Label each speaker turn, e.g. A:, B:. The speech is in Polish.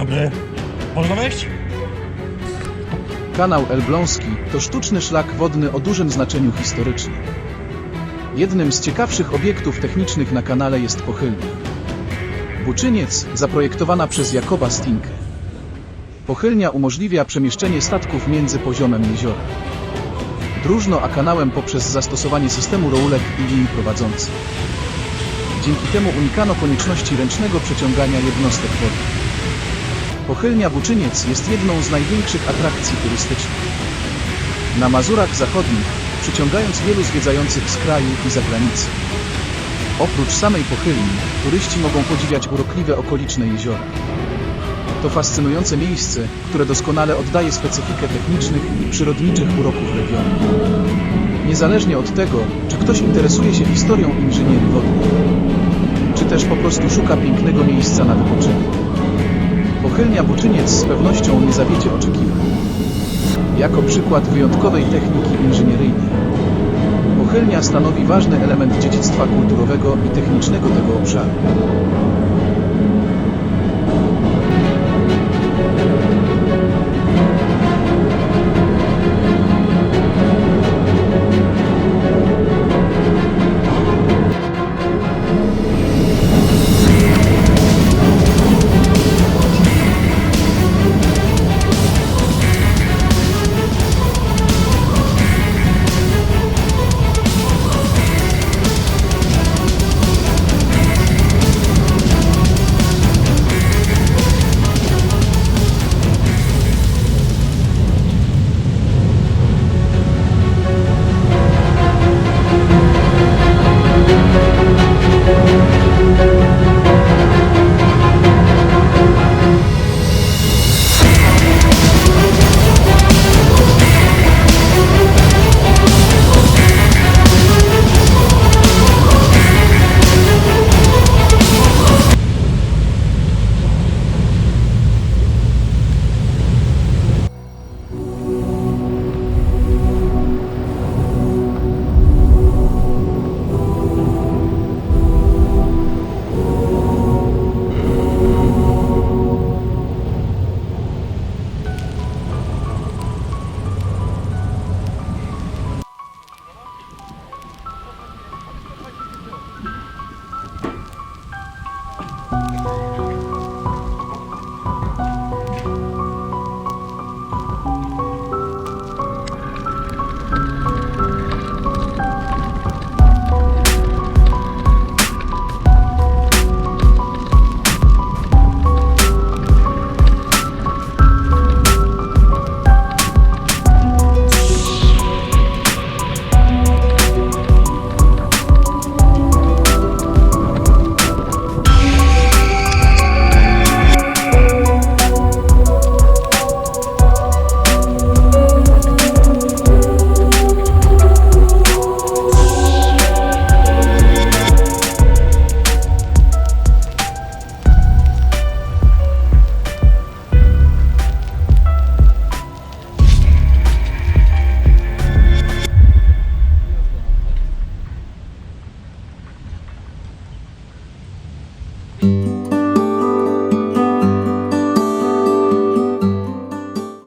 A: Dobry. Można wejść?
B: Kanał Elbląski to sztuczny szlak wodny o dużym znaczeniu historycznym. Jednym z ciekawszych obiektów technicznych na kanale jest pochylnia. Buczyniec, zaprojektowana przez Jakoba Stinkę. Pochylnia umożliwia przemieszczenie statków między poziomem jeziora. Dróżno a kanałem poprzez zastosowanie systemu roulek i linii prowadzących. Dzięki temu unikano konieczności ręcznego przeciągania jednostek wodnych. Pochylnia Buczyniec jest jedną z największych atrakcji turystycznych. Na Mazurach Zachodnich, przyciągając wielu zwiedzających z kraju i zagranicy. Oprócz samej pochylni, turyści mogą podziwiać urokliwe okoliczne jeziora. To fascynujące miejsce, które doskonale oddaje specyfikę technicznych i przyrodniczych uroków regionu. Niezależnie od tego, czy ktoś interesuje się historią inżynierii wodnej, czy też po prostu szuka pięknego miejsca na wypoczynek. Pochylnia Buczyniec z pewnością nie zawiedzie oczekiwań. Jako przykład wyjątkowej techniki inżynieryjnej. Pochylnia stanowi ważny element dziedzictwa kulturowego i technicznego tego obszaru.